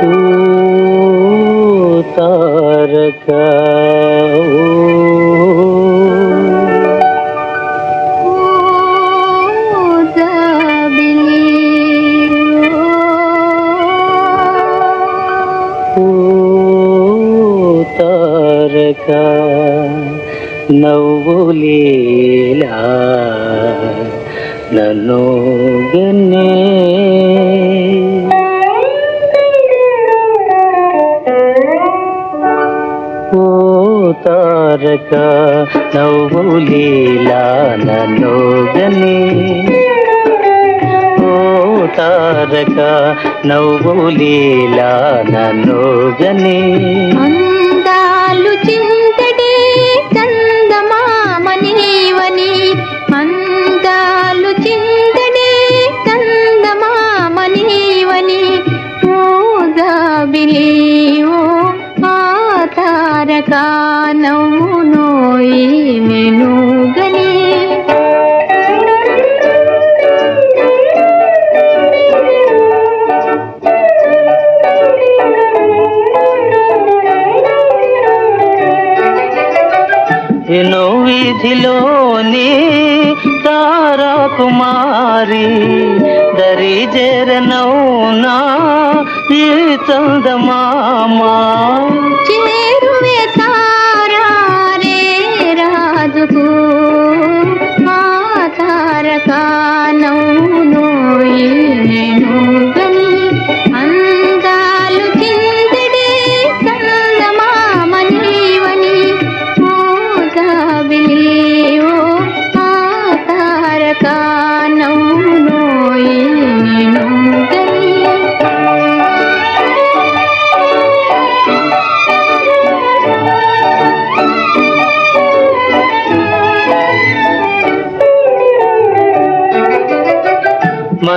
ఓ తారక ఓ ఓ జాబిలి తారక నవ్వులీలా నన్ను గన్నే ఓ తారక నవ్వులీలా నన్ను గనే తారక నవ్వు నోయి నేను గని ఎన్నో వీధిలోని తారా కుమారి దరి జరనౌనా ఈ చందమామా. கனவில்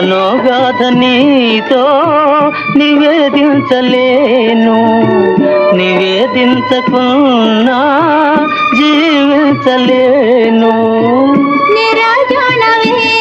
మనోగాథ నీతో నివేదించలేను. నివేదించకున్నా జీవించలేను. నిరాజనవే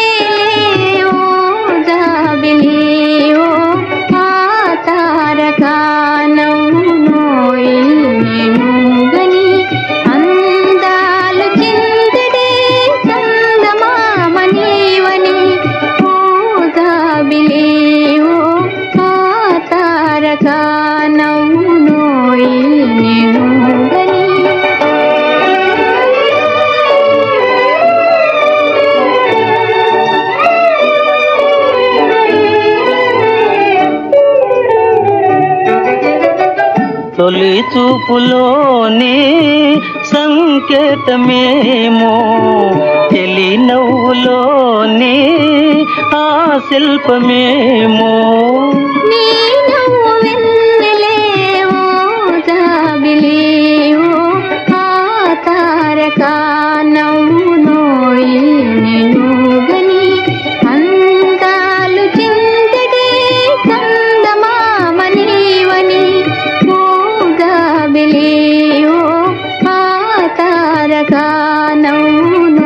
గని తొలి చూపులోని సంకేతమేమో తెలి నవ్వులోని ఆ శిల్పమేమో. నీ తారకానౌన